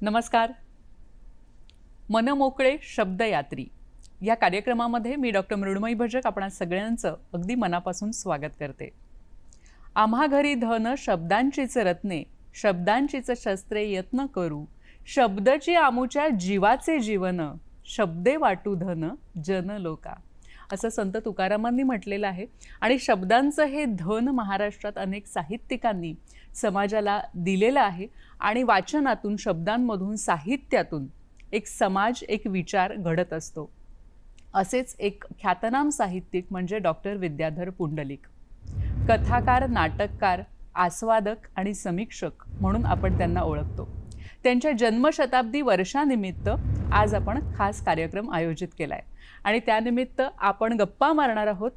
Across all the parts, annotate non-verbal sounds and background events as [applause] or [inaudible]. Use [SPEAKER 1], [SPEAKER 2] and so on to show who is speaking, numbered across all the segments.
[SPEAKER 1] नमस्कार. मनमोकळे शब्दयात्री. या कार्यक्रमामध्ये मी डॉक्टर मृण्मयी भजक आपणा सगळ्यांचं अगदी मनापासून स्वागत करते. आम्हा घरी धन शब्दांचीच रत्ने शब्दांचीच शस्त्रे यत्न करू शब्दची आमुच्या जीवाचे जीवन शब्दे वाटू धन जन लोका. असं संत तुकारामांनी म्हटलेलं आहे. आणि शब्दांचं हे धन महाराष्ट्रात अनेक साहित्यिकांनी समाजाला दिलेलं आहे आणि वाचनातून शब्दांमधून साहित्यातून एक समाज एक विचार घडत असतो. असेच एक ख्यातनाम साहित्यिक म्हणजे डॉक्टर विद्याधर पुंडलिक. कथाकार नाटककार आस्वादक आणि समीक्षक म्हणून आपण त्यांना ओळखतो. त्यांच्या जन्मशताब्दी वर्षानिमित्त आज आपण खास कार्यक्रम आयोजित केला आहे आणि त्यानिमित्त आपण गप्पा मारणार आहोत.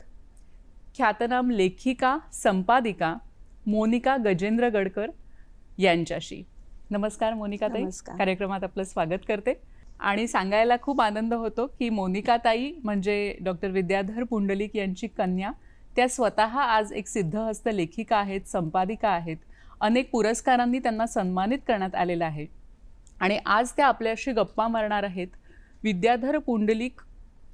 [SPEAKER 1] ख्यातनाम लेखिका संपादिका मोनिका गजेंद्र गडकर यांच्याशी. नमस्कार मोनिकाताई
[SPEAKER 2] नमस्कार.
[SPEAKER 1] कार्यक्रमात आपलं स्वागत करते. आणि सांगायला खूप आनंद होतो की मोनिकाताई म्हणजे डॉक्टर विद्याधर पुंडलिक यांची कन्या त्या स्वतः आज एक सिद्धहस्त लेखिका आहेत संपादिका आहेत. अनेक पुरस्कारांनी त्यांना सन्मानित करण्यात आलेलं आहे. आणि आज त्या आपल्याशी गप्पा मारणार आहेत विद्याधर पुंडलिक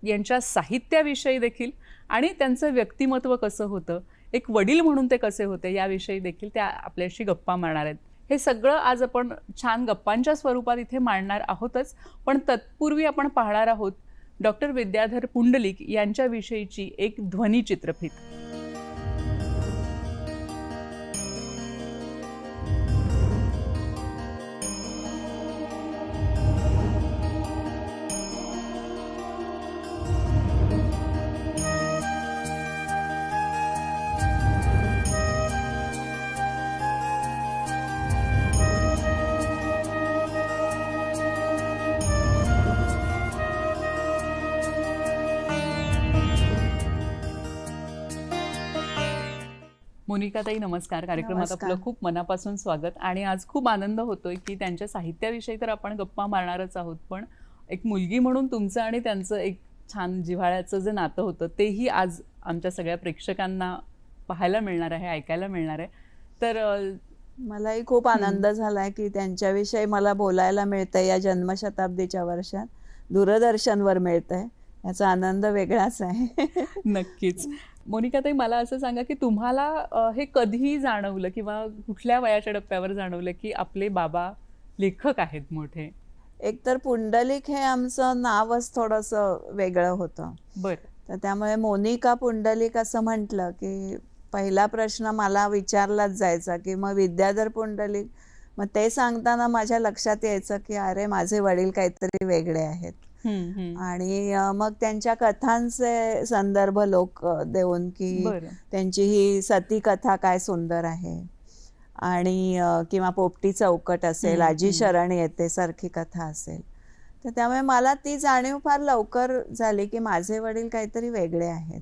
[SPEAKER 1] यांच्या साहित्याविषयी देखील आणि त्यांचं व्यक्तिमत्व कसं होतं एक वडील म्हणून ते कसे होते याविषयी देखील त्या आपल्याशी गप्पा मारणार आहेत. हे सगळं आज आपण छान गप्पांच्या स्वरूपात इथे मांडणार आहोतच. पण तत्पूर्वी आपण पाहणार आहोत डॉक्टर विद्याधर पुंडलिक यांच्याविषयीची एक ध्वनी चित्रफित मोनिकाताई नमस्कार. कार्यक्रमात. आपलं खूप मनापासून स्वागत. आणि आज खूप आनंद होतोय की त्यांच्या साहित्याविषयी तर आपण गप्पा मारणारच आहोत पण एक मुलगी म्हणून तुमचं आणि त्यांचं एक छान जिव्हाळ्याचं जे नातं होतं तेही आज आमच्या सगळ्या प्रेक्षकांना पाहायला मिळणार आहे ऐकायला मिळणार आहे. तर
[SPEAKER 2] मलाही खूप आनंद झालाय की त्यांच्याविषयी मला बोलायला मिळतंय या जन्मशताब्दीच्या वर्षात. दूरदर्शनवर मिळतंय. याचा आनंद वेगळाच आहे.
[SPEAKER 1] नक्कीच. मोनिकाताई मला असं सांगा की तुम्हाला हे कधी जाणवलं किंवा कुठल्या वयाच्या टप्प्यावर जाणवलं की आपले बाबा लेखक आहेत मोठे?
[SPEAKER 2] एकतर पुंडलिक हे आमचं नावच थोडस वेगळं होतं.
[SPEAKER 1] बरं.
[SPEAKER 2] तर त्यामुळे मोनिका पुंडलिक असं म्हटलं की पहिला प्रश्न मला विचारलाच जायचा की मग विद्याधर पुंडलिक मग ते सांगताना माझ्या लक्षात यायचं की अरे माझे वडील काहीतरी वेगळे आहेत. आणि मग त्यांच्या कथांचे संदर्भ लोक देऊन की त्यांची ही सती कथा काय सुंदर आहे. आणि किंवा पोपटी चौकट असेल आजी. शरण येते सारखी कथा असेल. तर त्यामुळे मला ती जाणीव फार लवकर झाली की माझे वडील काहीतरी वेगळे आहेत.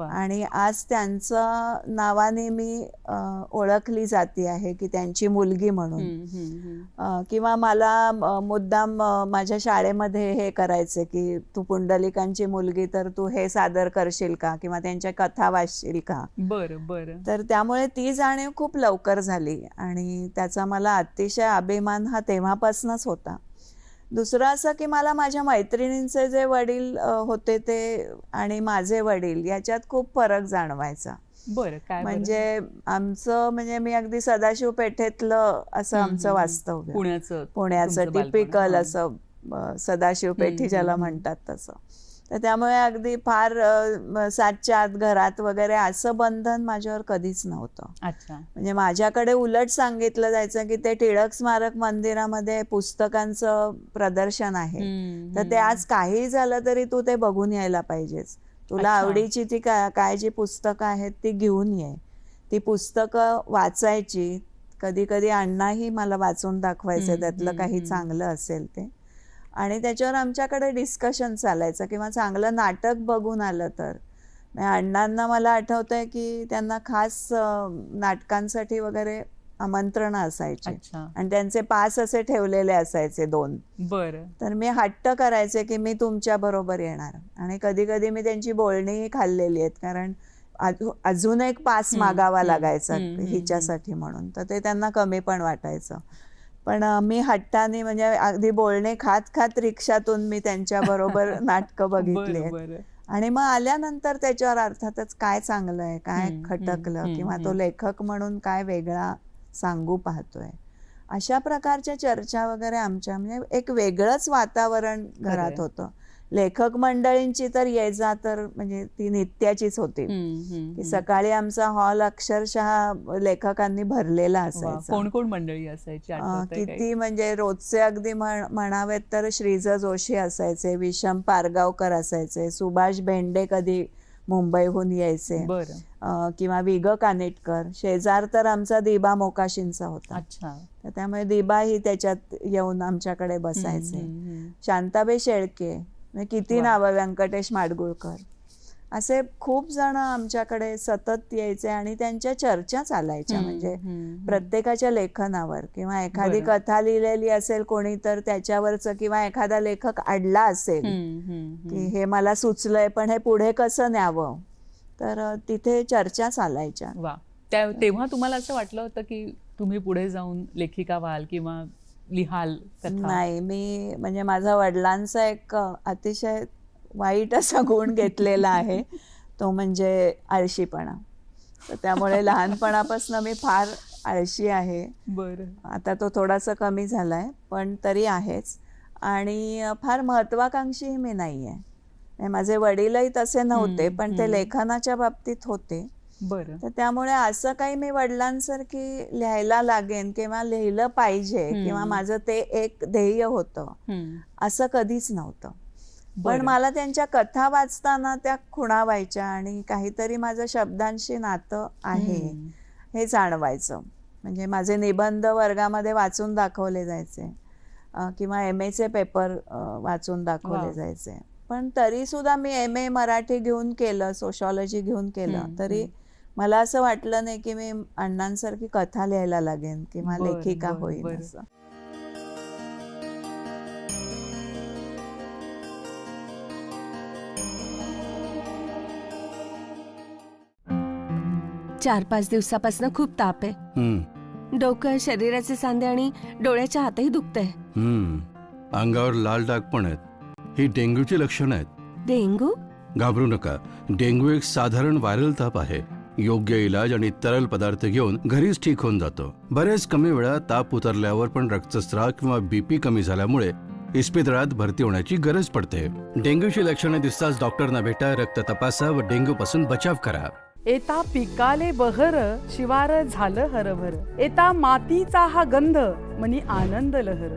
[SPEAKER 2] आणि आज त्यांचं नावाने मी ओळखली जाती आहे की त्यांची मुलगी म्हणून. किंवा मला मुद्दाम माझ्या शाळेमध्ये हे करायचे की तू पुंडलिकांची मुलगी तर तू हे सादर करशील का? किंवा त्यांच्या कथा वाचशील का?
[SPEAKER 1] बरं बरं.
[SPEAKER 2] तर त्यामुळे ती जाणीव खूप लवकर झाली आणि त्याचा मला अतिशय अभिमान हा तेव्हापासूनच होता. दुसरं असं की मला माझ्या मैत्रिणींचे जे वडील होते ते आणि माझे वडील याच्यात खूप फरक जाणवायचा
[SPEAKER 1] बरं काय?
[SPEAKER 2] म्हणजे आमचं म्हणजे मी अगदी सदाशिव पेठेतलं असं आमचं
[SPEAKER 1] हम्म,
[SPEAKER 2] वास्तव्य
[SPEAKER 1] पुण्याचं
[SPEAKER 2] पुण्याचं टिपिकल. असं सदाशिव पेठी ज्याला. म्हणतात तसं तर त्यामुळे अगदी फार सातच्या आत घरात वगैरे असं बंधन माझ्यावर कधीच नव्हतं.
[SPEAKER 1] अच्छा.
[SPEAKER 2] म्हणजे माझ्याकडे उलट सांगितलं जायचं की ते टिळक स्मारक मंदिरामध्ये पुस्तकांचं प्रदर्शन आहे. तर ते. आज काही झालं तरी तू ते बघून यायला पाहिजेस. तुला. आवडीची ती काय काय जी पुस्तकं आहेत ती घेऊन ये. ती पुस्तकं वाचायची. कधी कधी अण्णाही मला वाचून दाखवायचे त्यातलं काही. चांगलं असेल ते. आणि त्याच्यावर आमच्याकडे डिस्कशन चालायचं. किंवा चांगलं नाटक बघून आलं तर. म्हणजे अण्णांना मला आठवतंय की त्यांना खास नाटकांसाठी वगैरे आमंत्रण असायची. आणि त्यांचे पास असे ठेवलेले असायचे दोन.
[SPEAKER 1] बरं.
[SPEAKER 2] तर मी हट्ट करायचे की मी तुमच्या बरोबर येणार. आणि कधी कधी मी त्यांची बोलणीही खाल्लेली आहेत. कारण अजू- अजून एक पास मागावा लागायचा हिच्यासाठी म्हणून. तर ते त्यांना कमी पण वाटायचं. पण मी हट्टाने म्हणजे अगदी बोलणे खात खात रिक्षातून मी त्यांच्याबरोबर [laughs] नाटकं बघितली आणि मग आल्यानंतर त्याच्यावर अर्थातच काय चांगलं आहे काय खटकलं किंवा तो. लेखक म्हणून काय वेगळा सांगू पाहतोय अशा प्रकारच्या चर्चा वगैरे आमच्या म्हणजे एक वेगळंच वातावरण घरात. होतं लेखक मंडळींची तर ये जा तर म्हणजे ती नित्याचीच होती. की. सकाळी आमचा हॉल अक्षरशः लेखकांनी भरलेला असायचा.
[SPEAKER 1] कोण कोण मंडळी असायची?
[SPEAKER 2] किती म्हणजे रोजचे अगदी म्हण- म्हणावेत तर श्रीज जोशी असायचे विषम पारगावकर असायचे सुभाष भेंडे कधी मुंबईहून यायचे किंवा विग कानेटकर शेजार तर आमचा दिबा मोकाशींचा होता.
[SPEAKER 1] अच्छा.
[SPEAKER 2] तर त्यामुळे दिबा ही त्याच्यात येऊन आमच्याकडे बसायचे. शांताबाई शेळके किती. नावं व्यंकटेश माडगुळकर असे खूप जण आमच्याकडे सतत यायचे आणि त्यांच्या चर्चा चालायच्या म्हणजे. प्रत्येकाच्या लेखनावर किंवा एखादी. कथा लिहिलेली असेल कोणी तर त्याच्यावरचं किंवा एखादा लेखक अडला असेल की. हे मला सुचलंय पण हे पुढे कसं न्यावं तर तिथे चर्चा चालायच्या
[SPEAKER 1] वा तेव्हा तुम्हाला असं वाटलं होतं की तुम्ही पुढे जाऊन लेखिका व्हाल किंवा लिहाल
[SPEAKER 2] नाही मी म्हणजे माझा वडिलांचा एक अतिशय वाईट असा गुण घेतलेला आहे. तो म्हणजे आळशीपणा. तर त्यामुळे लहानपणापासून मी फार आळशी आहे.
[SPEAKER 1] बरं.
[SPEAKER 2] आता तो थोडासा कमी झाला आहे पण तरी आहेच. आणि फार महत्वाकांक्षीही मी नाही आहे म्हणजे माझे वडीलही तसे नव्हते पण ते. लेखनाच्या बाबतीत होते.
[SPEAKER 1] बरं
[SPEAKER 2] तर त्यामुळे असं काही मी वडिलांसारखी लिहायला लागेन किंवा लिहिलं पाहिजे. किंवा माझं ते एक ध्येय होतं. असं कधीच नव्हतं पण. मला त्यांच्या कथा वाचताना त्या खुणावायच्या आणि काहीतरी माझं शब्दांशी नातं आहे. हे जाणवायचं म्हणजे माझे निबंध वर्गामध्ये वाचून दाखवले जायचे किंवा एम एचे पेपर वाचून दाखवले. जायचे पण तरी सुद्धा मी एम ए मराठी घेऊन केलं सोशॉलॉजी घेऊन केलं तरी. मला असं वाटलं नाही की मी अण्णांसारखी कथा लिहायला लागेन किंवा लेखिका
[SPEAKER 1] बरं.
[SPEAKER 2] असं.
[SPEAKER 3] चार पाच दिवसापासून खूप ताप आहे.
[SPEAKER 4] हम्म,
[SPEAKER 3] डोकं शरीराचे सांधे आणि डोळ्याच्या हातही दुखतंय.
[SPEAKER 4] हम्म. अंगावर लाल डाग पण आहेत. ही डेंग्यूची लक्षणं आहेत.
[SPEAKER 3] डेंगू?
[SPEAKER 4] घाबरू नका. डेंग्यू एक साधारण व्हायरल ताप आहे. योग्य इलाज आणि तरल पदार्थ घेऊन घरीच ठीक होऊन जातो. बरेच कमी वेळा ताप उतरल्यावर पण रक्तस्राव किंवा बीपी कमी झाल्यामुळे इस्पितळात भरती होण्याची गरज पडते. डेंग्यूची लक्षणे दिसताच डॉक्टरना भेटा रक्त तपासा व डेंग्यू पासून बचाव करा.
[SPEAKER 5] एता पिकाले बहर शिवार झालं हरभर. एता मातीचा हा गंध मनी आनंद लहर.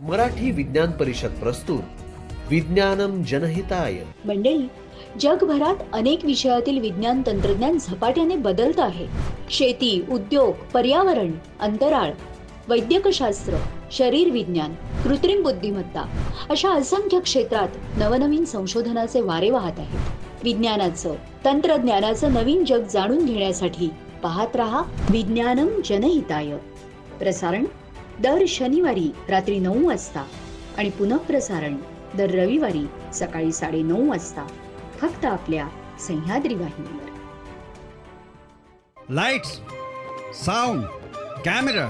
[SPEAKER 6] मराठी विज्ञान परिषद प्रस्तुत. विज्ञानम जनहिताय.
[SPEAKER 7] मंडळी जगभरात अनेक विषयातील विज्ञान तंत्रज्ञान झपाट्याने बदलत आहे. शेती उद्योग पर्यावरण अंतराळ वैद्यकशास्त्र शरीर विज्ञान कृत्रिम बुद्धिमत्ता अशा असंख्य क्षेत्रात नवनवीन संशोधनाचे वारे वाहत आहेत. विज्ञानाचं तंत्रज्ञानाचं नवीन जग जाणून घेण्यासाठी पाहत रहा विज्ञानम जनहिताय. प्रसारण दर शनिवारी रात्री नऊ वाजता आणि पुनःप्रसारण दर रविवारी सकाळी साडे नऊ वाजता. फक्त आपल्या सह्याद्री वाहिनीवर.
[SPEAKER 8] Lights, sound, camera,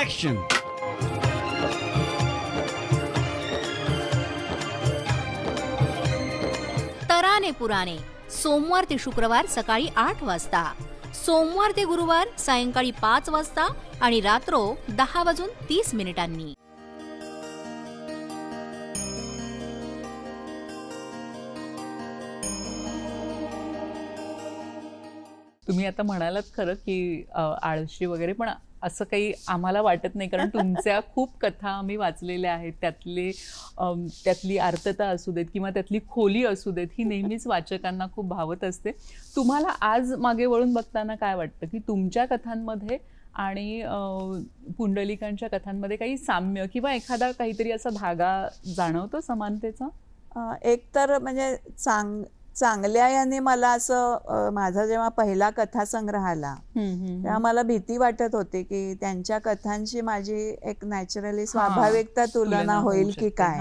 [SPEAKER 8] action.
[SPEAKER 9] तराने Purane सोमवार ते शुक्रवार सकाळी आठ वाजता. सोमवार ते गुरुवार सायंकाळी पाच वाजता आणि रात्रो दहा वाजून तीस मिनिटांनी.
[SPEAKER 1] तुम्ही आता म्हणालात खरं की आळशी वगैरे पण असं काही आम्हाला वाटत नाही कारण तुमच्या खूप कथा आम्ही वाचलेल्या आहेत. त्यातले त्यातली आर्तता असू देत किंवा त्यातली खोली असू देत ही नेहमीच वाचकांना खूप भावत असते. तुम्हाला आज मागे वळून बघताना काय वाटतं की तुमच्या कथांमध्ये आणि पुंडलिकांच्या कथांमध्ये काही साम्य किंवा एखादा काहीतरी असा धागा जाणवतो समानतेचा?
[SPEAKER 2] एक तर म्हणजे चांग चांगल्या याने मला असं माझा जेव्हा पहिला कथासंग्रह आला तेव्हा मला भीती वाटत होती की त्यांच्या कथांची माझी एक नॅचरली स्वाभाविकता तुलना होईल की. काय.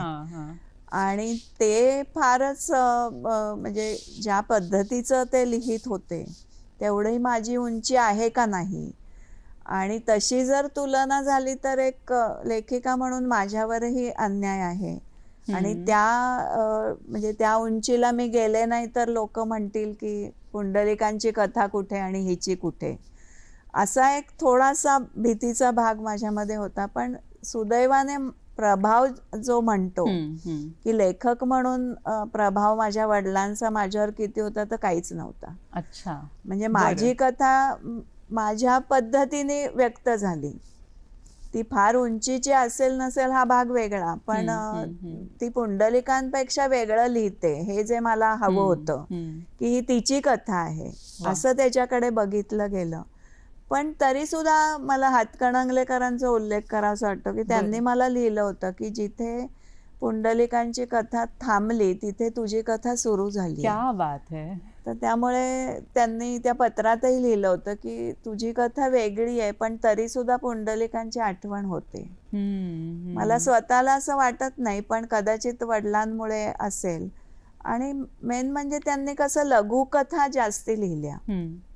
[SPEAKER 2] आणि ते फारच म्हणजे ज्या पद्धतीचं ते लिहित होते तेवढी माझी उंची आहे का नाही आणि तशी जर तुलना झाली तर एक लेखिका म्हणून माझ्यावरही अन्याय आहे आणि. त्या म्हणजे त्या उंचीला मी गेले नाही तर लोक म्हणतील की पुंडलिकांची कथा कुठे आणि हिची कुठे. असा एक थोडासा भीतीचा भाग माझ्यामध्ये होता पण सुदैवाने प्रभाव जो म्हणतो. की लेखक म्हणून प्रभाव माझ्या वडिलांचा माझ्यावर किती होता तर काहीच नव्हता.
[SPEAKER 1] अच्छा.
[SPEAKER 2] म्हणजे माझी कथा माझ्या पद्धतीने व्यक्त झाली. ती फार उंचीची असेल नसेल हा भाग वेगळा पण. ती पुंडलिकांपेक्षा वेगळं लिहिते हे जे मला हवं होतं. की ही तिची कथा आहे. असं त्याच्याकडे बघितलं गेलं पण तरी सुद्धा मला हातकणंगलेकरांचा उल्लेख करावासा वाटतो की त्यांनी मला लिहिलं होतं की जिथे पुंडलिकांची कथा थांबली तिथे तुझी कथा सुरू झाली
[SPEAKER 1] क्या बात है
[SPEAKER 2] तर त्यामुळे त्यांनी त्या पत्रातही लिहिलं होतं की तुझी कथा वेगळी आहे पण तरी सुद्धा पुंडलिकांची आठवण होते. मला. स्वतःला असं वाटत नाही पण कदाचित वडिलांमुळे असेल. आणि मेन म्हणजे त्यांनी कसं लघुकथा जास्ती लिहिल्या.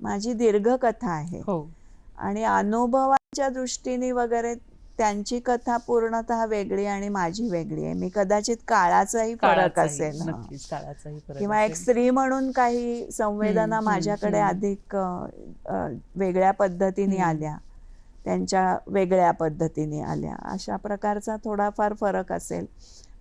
[SPEAKER 2] माझी दीर्घ कथा आहे.
[SPEAKER 1] हो.
[SPEAKER 2] आणि अनुभवाच्या दृष्टीने वगैरे त्यांची कथा पूर्णतः वेगळी आणि माझी वेगळी आहे मी कदाचित काळाचाही फरक असेल किंवा एक. स्त्री म्हणून काही संवेदना माझ्याकडे. अधिक वेगळ्या पद्धतीने. आल्या त्यांच्या वेगळ्या पद्धतीने आल्या अशा प्रकारचा थोडाफार फरक असेल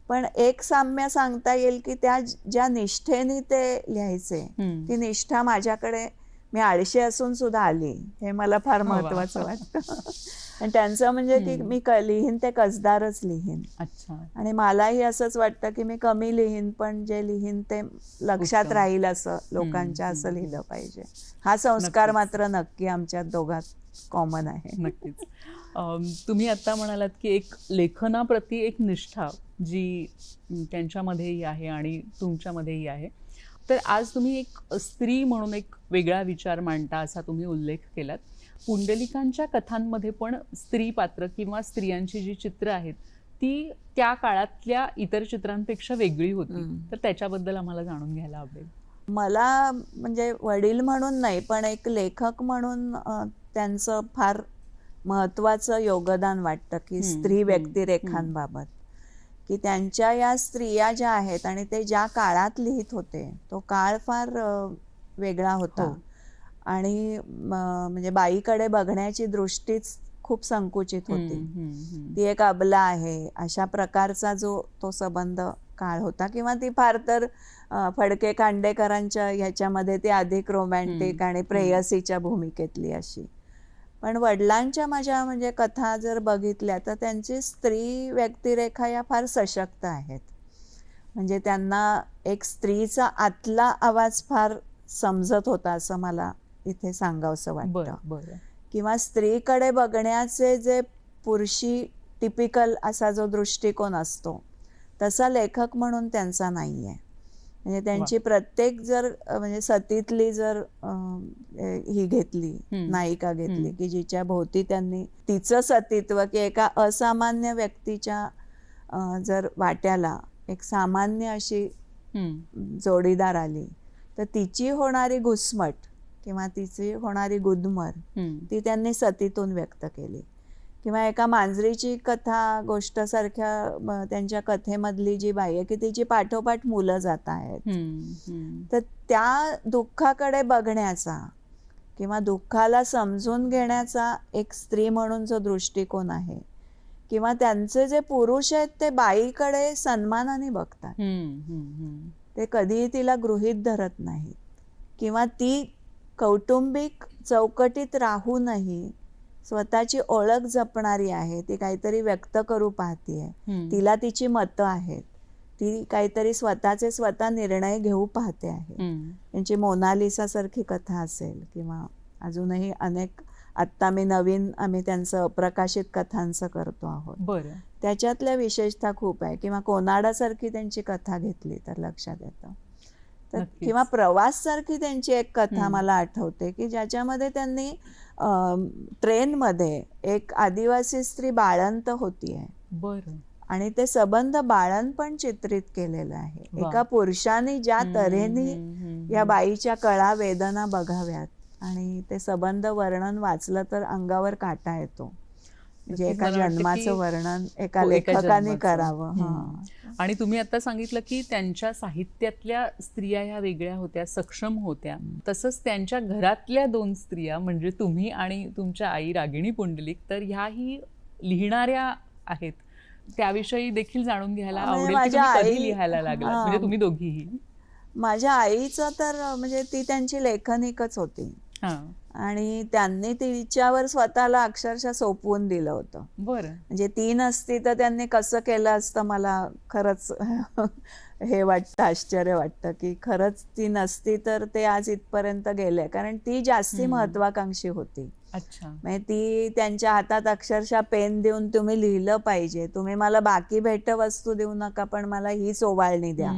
[SPEAKER 2] पण एक साम्य सांगता येईल की त्या ज्या निष्ठेने ते लिहायचे. ती निष्ठा माझ्याकडे मी आळशी असून सुद्धा आली हे मला फार. महत्वाचं वाटतं [laughs] आणि त्यांचं म्हणजे की
[SPEAKER 1] हम्म.
[SPEAKER 2] मी लिहीन ते कसदारच लिहीन
[SPEAKER 1] अच्छा
[SPEAKER 2] आणि मलाही असंच वाटतं की मी कमी लिहीन पण जे लिहीन ते लक्षात. राहील असं लोकांच्या असं. लिहिलं पाहिजे हा संस्कार. मात्र नक्की आमच्या दोघात कॉमन आहे
[SPEAKER 1] नक्कीच तुम्ही आता म्हणालात की एक लेखनाप्रती एक निष्ठा जी त्यांच्यामध्येही आहे आणि तुमच्यामध्येही आहे तर आज तुम्ही एक स्त्री म्हणून एक वेगळा विचार मांडता असा तुम्ही उल्लेख केलात पुंडलिकांच्या कथांमध्ये पण स्त्री पात्र किंवा स्त्रियांची जी चित्र आहेत ती त्या काळातल्या इतर चित्रांपेक्षा वेगळी होती. तर त्याच्याबद्दल आम्हाला जाणून घ्यायला आवडेल
[SPEAKER 2] मला म्हणजे वडील म्हणून नाही पण एक लेखक म्हणून त्यांचं फार महत्वाचं योगदान वाटतं की स्त्री व्यक्तिरेखांबाबत की त्यांच्या या स्त्रिया ज्या आहेत आणि ते ज्या काळात लिहित होते तो काळ फार वेगळा होता
[SPEAKER 1] हो.
[SPEAKER 2] आणि म्हणजे बाईकडे बघण्याची दृष्टीच खूप संकुचित होती. ती एक अबला आहे. अशा प्रकारचा जो तो संबंध काळ होता किंवा ती फार तर फडके खांडेकरांच्या ह्याच्यामध्ये ती अधिक रोमॅन्टिक आणि प्रेयसीच्या भूमिकेतली अशी. पण वडिलांच्या माझ्या म्हणजे कथा जर बघितल्या तर त्यांची स्त्री व्यक्तिरेखा या फार सशक्त आहेत. म्हणजे त्यांना एक स्त्रीचा आतला आवाज फार समजत होता असं मला इथे सांगावंसं वाटतं
[SPEAKER 1] बरं
[SPEAKER 2] किंवा स्त्रीकडे बघण्याचे जे पुरुषी टिपिकल असा जो दृष्टिकोन असतो तसा लेखक म्हणून त्यांचा नाही आहे म्हणजे त्यांची प्रत्येक जर म्हणजे सतीतली जर ही घेतली. नायिका घेतली. की जिच्या भोवती त्यांनी तिचं सतीत्व की एका असामान्य व्यक्तीच्या जर वाट्याला एक सामान्य अशी. जोडीदार आली तर तिची होणारी घुसमट किंवा तिची होणारी गुदमर. ती त्यांनी सतीतून व्यक्त केली किंवा एका मांजरीची कथा गोष्टसारख्या म, त्यांच्या कथेमधली जी बाई आहे की तिची पाठोपाठ मुलं जात आहेत. तर त्या दुःखाकडे बघण्याचा किंवा दुःखाला समजून घेण्याचा एक स्त्री म्हणून जो दृष्टिकोन आहे किंवा त्यांचे जे पुरुष आहेत ते बाईकडे सन्मानाने बघतात. ते कधीही तिला गृहीत धरत नाहीत किंवा ती कौटुंबिक चौकटीत राहूनही स्वतःची ओळख जपणारी आहे ती काहीतरी व्यक्त करू पाहतीये. तिला तिची मतं आहेत. ती काहीतरी स्वतःचे स्वतः निर्णय घेऊ पाहते आहे. त्यांची मोनालिसा सारखी कथा असेल किंवा अजूनही अनेक आत्ता मी नवीन आम्ही त्यांचं प्रकाशित कथांचं करतो आहोत.
[SPEAKER 1] बरं.
[SPEAKER 2] त्याच्यातल्या विशेषता खूप आहे. किंवा कोनाडासारखी त्यांची कथा घेतली तर लक्षात येतं. तर. किंवा प्रवास सारखी त्यांची एक कथा. मला आठवते की ज्याच्यामध्ये त्यांनी ट्रेनमध्ये एक आदिवासी स्त्री बाळंत होतीये
[SPEAKER 1] बरं
[SPEAKER 2] आणि ते संबंध बाळणपण चित्रित केलेलं आहे. एका पुरुषाने ज्या तऱ्हेने या. बाईच्या कळा वेदना बघाव्यात आणि ते संबंध वर्णन वाचलं तर अंगावर काटा येतो म्हणजे एका जन्माचं वर्णन एका
[SPEAKER 1] हो,
[SPEAKER 2] लेखकाने. करावं
[SPEAKER 1] आणि तुम्ही आता सांगितलं की त्यांच्या साहित्यातल्या स्त्रिया ह्या वेगळ्या होत्या सक्षम होत्या. तसंच त्यांच्या घरातल्या दोन स्त्रिया म्हणजे तुम्ही आणि तुमच्या आई रागिणी पुंडलिक तर ह्याही लिहिणाऱ्या आहेत. त्याविषयी देखील जाणून घ्यायला
[SPEAKER 2] म्हणजे
[SPEAKER 1] आवडेल. लिहायला लागला. म्हणजे तुम्ही दोघीही.
[SPEAKER 2] माझ्या आईचं तर म्हणजे ती त्यांची लेखनिकच होती.
[SPEAKER 1] हा.
[SPEAKER 2] आणि त्यांनी तिच्यावर स्वतःला अक्षरशः सोपवून दिलं होतं.
[SPEAKER 1] बरं.
[SPEAKER 2] म्हणजे ती नसती तर त्यांनी कसं केलं असतं मला खरंच [laughs] हे वाटतं आश्चर्य वाटतं की खरंच ती नसती तर ते आज इथपर्यंत गेले. कारण ती जास्ती. महत्वाकांक्षी होती.
[SPEAKER 1] अच्छा.
[SPEAKER 2] म्हणजे ती त्यांच्या हातात अक्षरशः पेन देऊन तुम्ही लिहिलं पाहिजे. तुम्ही मला बाकी भेटवस्तू देऊ नका पण मला हीच ओवाळणी द्या.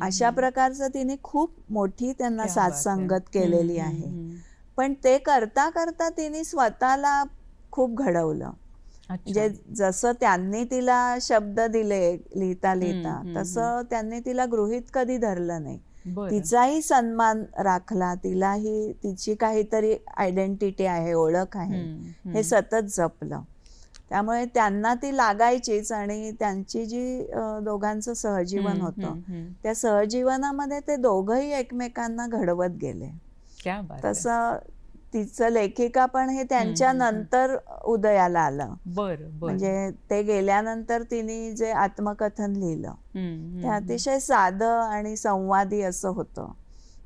[SPEAKER 2] अशा. प्रकारचं तिने खूप मोठी त्यांना. साथसंगत केलेली आहे. पण ते करता करता तिने स्वतःला खूप घडवलं. म्हणजे जसं त्यांनी तिला शब्द दिले लिहिता लिहिता तसं त्यांनी तिला गृहीत कधी धरलं नाही. तिचाही सन्मान राखला तिलाही तिची काहीतरी आयडेंटिटी आहे ओळख आहे. हे सतत जपलं त्यामुळे त्यांना ती लागायचीच आणि त्यांची जी दोघांचं सहजीवन होतं. त्या सहजीवनामध्ये ते दोघंही एकमेकांना घडवत गेले. तसं तिचं लेखिका पण हे त्यांच्या नंतर उदयाला आलं.
[SPEAKER 1] बरं
[SPEAKER 2] म्हणजे ते गेल्यानंतर तिने जे आत्मकथन लिहिलं ते. अतिशय साधं आणि संवादी असं होतं.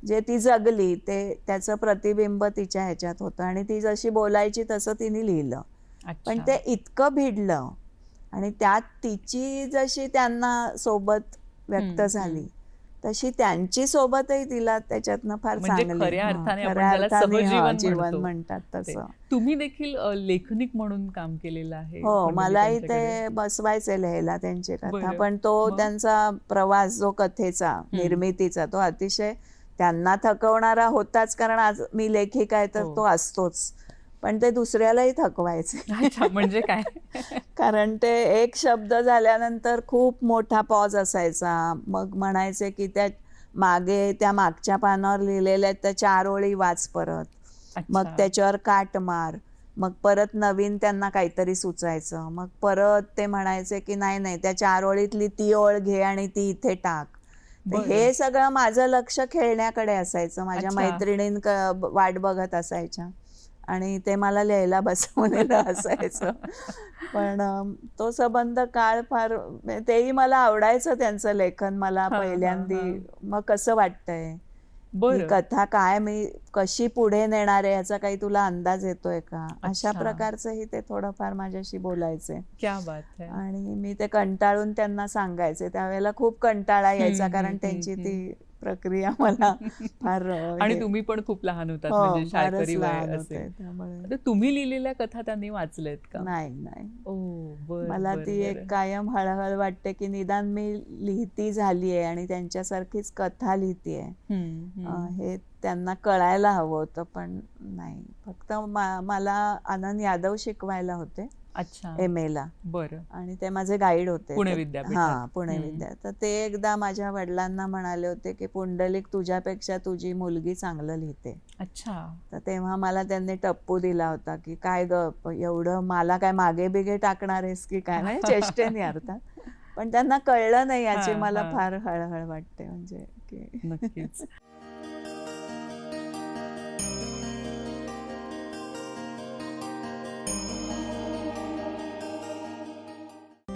[SPEAKER 2] जे ती जगली ते त्याचं प्रतिबिंब तिच्या ह्याच्यात होतं आणि ती जशी बोलायची तसं तिने लिहिलं. पण. ते इतकं भिडलं आणि त्यात तिची जशी त्यांना सोबत व्यक्त झाली तशी त्यांची सोबतही तिला त्याच्यातनं फार
[SPEAKER 1] म्हणजे
[SPEAKER 2] चांगली
[SPEAKER 1] खऱ्या अर्थाने आपण
[SPEAKER 2] जीवन
[SPEAKER 1] म्हणतो.
[SPEAKER 2] म्हणतात. तसं
[SPEAKER 1] तुम्ही देखील लेखनिक म्हणून काम केलेलं आहे
[SPEAKER 2] हो मलाही. ते बसवायचे लिहायला त्यांची कथा. पण तो? त्यांचा प्रवास जो कथेचा निर्मितीचा तो अतिशय त्यांना थकवणारा होताच कारण आज मी लेखिका आहे तर
[SPEAKER 1] हो.
[SPEAKER 2] तो असतोच पण ते दुसऱ्यालाही थकवायचे.
[SPEAKER 1] म्हणजे काय? [laughs]
[SPEAKER 2] कारण ते एक शब्द झाल्यानंतर खूप मोठा पॉज असायचा. मग म्हणायचे की त्या मागे त्या मागच्या पानावर लिहिलेल्या त्या चार ओळी वाच परत. मग. त्याच्यावर काट मार. मग परत नवीन त्यांना काहीतरी सुचायचं. मग परत ते म्हणायचे की नाही नाही त्या चार ओळीतली ती ओळ घे आणि ती इथे टाक. हे सगळं माझं लक्ष खेळण्याकडे असायचं. माझ्या. मैत्रिणीं वाट बघत असायच्या. आणि ते मला लिहायला बसवलेलं [laughs] असायचं. पण तो संबंध काळ फार तेही मला आवडायचं त्यांचं लेखन मला पहिल्यांदी. मग कसं वाटतंय? कथा काय मी कशी पुढे नेणार आहे याचा काही तुला अंदाज येतोय का? अशा. प्रकारचंही ते थोडंफार माझ्याशी बोलायचे.
[SPEAKER 1] क्या बात
[SPEAKER 2] आणि मी ते कंटाळून त्यांना सांगायचे. त्यावेळेला खूप कंटाळा यायचा कारण त्यांची ती प्रक्रिया मला फार [laughs]
[SPEAKER 1] आणि तुम्ही पण खूप लहान होतात
[SPEAKER 2] हो,
[SPEAKER 1] म्हणजे शाळकरी वय
[SPEAKER 2] होते त्यामुळे.
[SPEAKER 1] तुम्ही लिहिलेल्या कथा त्यांनी वाचल्यात का?
[SPEAKER 2] नाही नाही.
[SPEAKER 1] ओ
[SPEAKER 2] मला ती एक कायम हळहळ वाटते की निदान मी लिहिती झालीये आणि त्यांच्यासारखीच कथा लिहितीये. हे त्यांना कळायला हवं होतं पण नाही. फक्त मला आनंद यादव शिकवायला होते.
[SPEAKER 1] अच्छा.
[SPEAKER 2] एम ला.
[SPEAKER 1] बरं.
[SPEAKER 2] आणि ते माझे गाईड होते.
[SPEAKER 1] पुणे विद्यापीठात.
[SPEAKER 2] हा पुणे. विद्या तर ते एकदा माझ्या वडिलांना म्हणाले होते की पुंडलिक तुझ्यापेक्षा तुझी मुलगी चांगलं लिहिते.
[SPEAKER 1] अच्छा.
[SPEAKER 2] तर तेव्हा मला त्यांनी टप्पू दिला होता की काय ग एवढं मला काय मागे बिगे टाकणार आहेस की काय? नाही चेष्टेने अर्थात. [laughs] पण त्यांना कळलं नाही याची मला. फार हळहळ वाटते म्हणजे की
[SPEAKER 1] नक्कीच. [laughs]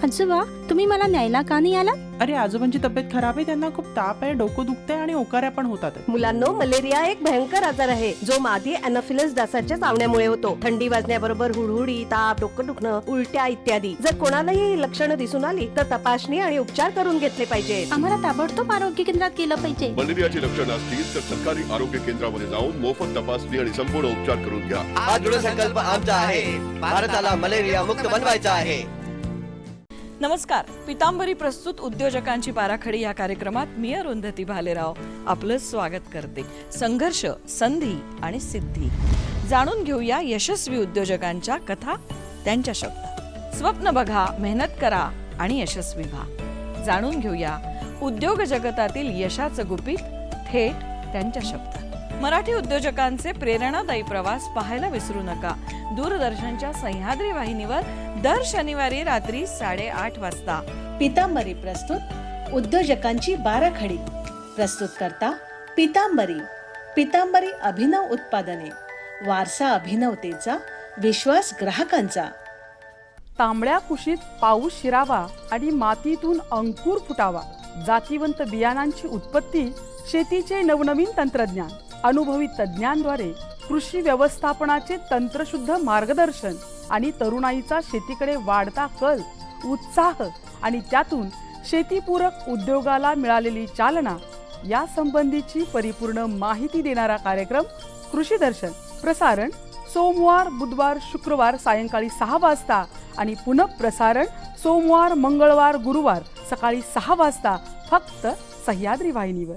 [SPEAKER 9] आजोबा तुम्ही मला न्यायला का नाही आला
[SPEAKER 10] अरे आजोबांची तब्येत खराब आहे त्यांना खूप ताप आहे डोकं दुखतंय आणि ओकाऱ्या पण होतात.
[SPEAKER 3] मुलांनो मलेरिया एक भयंकर आजार आहे जो मादी अॅनोफिलस डासाच्या चावण्यामुळे होतो. थंडी वाजण्याबरोबर हुडहुडी ताप डोकं दुखणं उलट्या इत्यादी. जर कोणालाही ही लक्षणं दिसून आली तर तपासणी आणि उपचार करून घेतले पाहिजेत
[SPEAKER 9] आम्हाला ताबडतोब आरोग्य केंद्रात केलं पाहिजे.
[SPEAKER 11] मलेरियाची लक्षणं असतील तर सरकारी आरोग्य केंद्रामध्ये जाऊन मोफत तपासणी आणि संपूर्ण उपचार करून घ्या.
[SPEAKER 12] हा दृढ संकल्प आमचा आहे. भारताला मलेरिया मुक्त बनवायचा आहे.
[SPEAKER 13] नमस्कार. पितांबरी प्रस्तुत उद्योजकांची बाराखडी या कार्यक्रमात मी अरुंधती भालेराव आपलं स्वागत करते. संघर्ष संधी आणि सिद्धी. जाणून घेऊया यशस्वी उद्योजकांच्या कथा त्यांच्या शब्दात स्वप्न बघा मेहनत करा आणि यशस्वी व्हा. जाणून घेऊया उद्योग जगतातील यशाचं गुपित थेट त्यांच्या शब्दात. मराठी उद्योजकांचे प्रेरणादायी प्रवास पाहायला विसरू नका. दूरदर्शनच्या सह्याद्री वाहिनीवर दर शनिवारी रात्री साडेआठ वाजता.
[SPEAKER 7] पितांबरी प्रस्तुत उद्योजकांची बाराखडी. प्रस्तुत करता पितांबरी पितांबरी अभिनव उत्पादने. वारसा अभिनवतेचा विश्वास ग्राहकांचा.
[SPEAKER 5] तांबड्या कुशीत पाऊस शिरावा आणि मातीतून अंकुर फुटावा. जातीवंत बियाणांची उत्पत्ती शेतीचे नवनवीन तंत्रज्ञान. अनुभवी तज्ज्ञांद्वारे कृषी व्यवस्थापनाचे तंत्रशुद्ध मार्गदर्शन आणि तरुणाईचा शेतीकडे वाढता कल उत्साह आणि त्यातून शेतीपूरक उद्योगाला मिळालेली चालना या संबंधीची परिपूर्ण माहिती देणारा कार्यक्रम कृषी दर्शन. प्रसारण सोमवार बुधवार शुक्रवार सायंकाळी सहा वाजता आणि पुनःप्रसारण सोमवार मंगळवार गुरुवार सकाळी सहा वाजता फक्त सह्याद्री वाहिनीवर.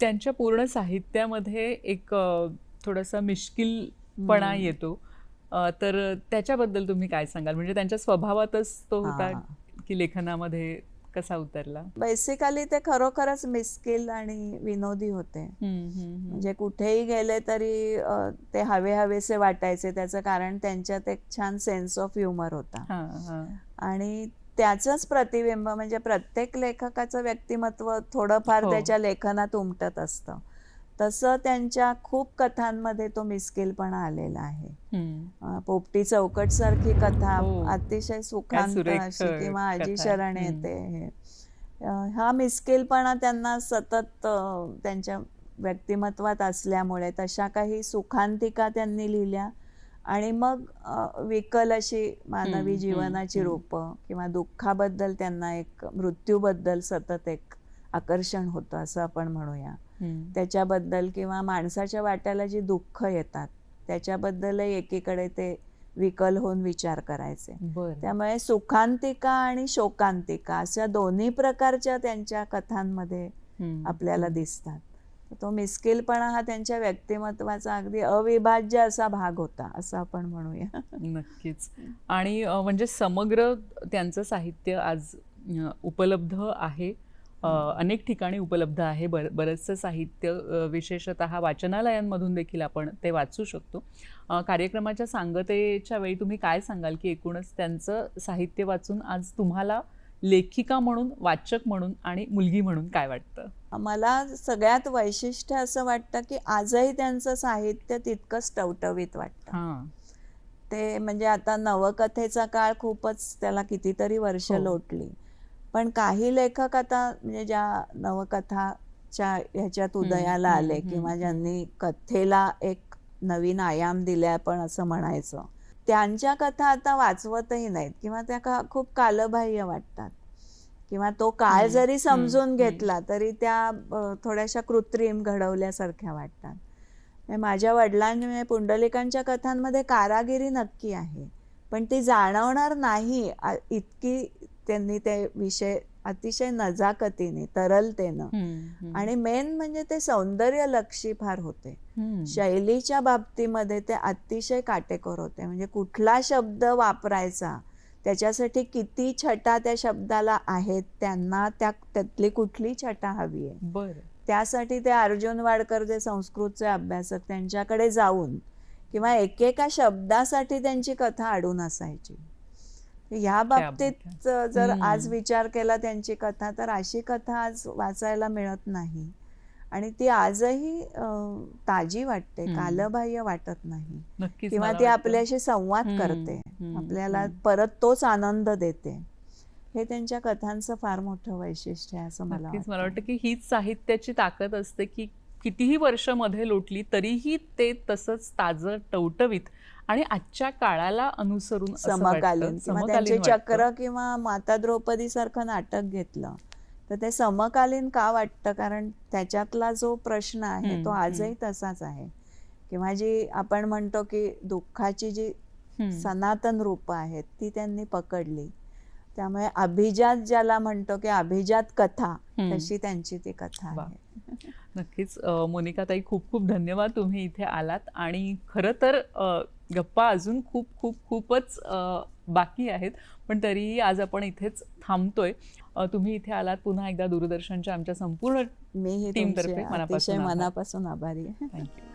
[SPEAKER 1] त्यांच्या पूर्ण साहित्यामध्ये एक थोडासा मिश्किलपणा. येतो. तर त्याच्याबद्दल तुम्ही काय सांगाल? म्हणजे त्यांच्या स्वभावातच तो होता. की लेखनामध्ये कसा उतरला?
[SPEAKER 2] बेसिकली ते खरोखरच मिस्किल आणि विनोदी होते. म्हणजे कुठेही गेले तरी ते हवे हवेसे वाटायचे. त्याचं कारण त्यांच्यात एक छान सेन्स ऑफ ह्युमर होता. आणि त्याचंच प्रतिबिंब म्हणजे प्रत्येक लेखकाचं व्यक्तिमत्व थोडंफार
[SPEAKER 1] हो.
[SPEAKER 2] त्याच्या लेखनात उमटत असतं तसं त्यांच्या खूप कथांमध्ये तो मिस्किलपणा आलेला आहे पोपटी चौकट सारखी कथा
[SPEAKER 1] हो.
[SPEAKER 2] अतिशय सुखांत अशी किंवा आजी. शरण. येते हे हा मिस्किलपणा त्यांना सतत त्यांच्या व्यक्तिमत्वात असल्यामुळे तशा काही सुखांतिका त्यांनी लिहिल्या आणि मग विकल अशी मानवी जीवनाची. रूपं किंवा दुःखाबद्दल त्यांना एक मृत्यूबद्दल सतत एक आकर्षण होतं असं आपण म्हणूया. त्याच्याबद्दल किंवा माणसाच्या वाट्याला जी दुःख येतात त्याच्याबद्दलही एकीकडे ते विकल होऊन विचार करायचे त्यामुळे सुखांतिका आणि शोकांतिका अशा दोन्ही प्रकारच्या त्यांच्या कथांमध्ये. आपल्याला दिसतात तो मिस्किलपणा हा त्यांच्या व्यक्तिमत्वाचा अगदी अविभाज्य असा भाग होता असं आपण म्हणूया.
[SPEAKER 1] नक्कीच. आणि म्हणजे समग्र त्यांचं साहित्य आज उपलब्ध आहे. अनेक ठिकाणी उपलब्ध आहे. बर बरंचसं साहित्य विशेषत विशेषतः वाचनालयांमधून देखील आपण ते वाचू शकतो. कार्यक्रमाच्या सांगतेच्या वेळी तुम्ही काय सांगाल की एकूणच त्यांचं साहित्य वाचून आज तुम्हाला लेखिका म्हणून वाचक म्हणून आणि मुलगी म्हणून काय वाटतं?
[SPEAKER 2] मला सगळ्यात वैशिष्ट्य असं वाटतं की आजही त्यांचं साहित्य तितकंच टवटवीत वाटतं.
[SPEAKER 1] हां.
[SPEAKER 2] ते म्हणजे आता नवकथेचा काळ खूपच त्याला कितीतरी वर्ष
[SPEAKER 1] हो.
[SPEAKER 2] लोटली. पण काही लेखक आता म्हणजे ज्या नवकथाच्या ह्याच्यात उदयाला आले किंवा. ज्यांनी कथेला एक नवीन आयाम दिले आपण असं म्हणायचं. त्यांच्या कथा आता वाचवतही नाहीत किंवा त्या का खूप कालबाह्य वाटतात. किंवा तो काळ जरी समजून. घेतला तरी त्या थोड्याशा कृत्रिम घडवल्यासारख्या वाटतात. म्हणजे माझ्या वडिलांनी पुंडलिकांच्या कथांमध्ये कारागिरी नक्की आहे. पण ती जाणवणार नाही इतकी त्यांनी ते विषय अतिशय नजाकतीने तरलतेनं. आणि मेन म्हणजे ते सौंदर्य लक्षी फार होते. शैलीच्या बाबतीमध्ये ते अतिशय काटेकोर होते. म्हणजे कुठला शब्द वापरायचा त्याच्यासाठी किती छटा त्या शब्दाला आहेत त्यांना त्या त्यातली कुठली छटा हवी आहे.
[SPEAKER 1] बर.
[SPEAKER 2] त्यासाठी ते अर्जुन वाडकर जे संस्कृतचे अभ्यासक त्यांच्याकडे जाऊन किंवा एकेका शब्दासाठी त्यांची कथा अडून असायची. ह्या बाबतीत जर. आज विचार केला त्यांची कथा तर अशी कथा आज वाचायला मिळत नाही आणि ती आजही ताजी वाटते. कालबाह्य वाटत नाही किंवा ती. आपल्याशी संवाद करते आपल्याला. परत तोच आनंद देते हे त्यांच्या कथांचं फार मोठं वैशिष्ट्य आहे असं मला
[SPEAKER 1] मला वाटतं की हीच साहित्याची ताकद असते की कितीही वर्षमध्ये लोटली तरीही ते तसंच ताजं टवटवीत आणि आजच्या काळाला अनुसरून.
[SPEAKER 2] समकालीन त्यांचे. चक्र किंवा माता द्रौपदी सारखं नाटक घेतलं तर ते समकालीन का वाटतं कारण त्याच्यातला जो प्रश्न आहे तो आजही. तसाच आहे किंवा जी आपण म्हणतो की दुःखाची जी. सनातन रूप आहेत ती त्यांनी पकडली त्यामुळे अभिजात ज्याला म्हणतो की अभिजात कथा. तशी त्यांची ती कथा. आहे
[SPEAKER 1] नक्कीच अ, मोनिकाताई खूप खूप धन्यवाद तुम्ही इथे आलात आणि खरं तर गप्पा अजून खूप खूप खूपच बाकी आहेत. पण तरीही आज आपण इथेच थांबतोय. तुम्ही इथे आलात पुन्हा एकदा दूरदर्शनच्या आमच्या संपूर्ण
[SPEAKER 2] मीही
[SPEAKER 1] टीमतर्फे मनापासून आभार.
[SPEAKER 2] मनापासून आभारी आहे.
[SPEAKER 1] थँक्यू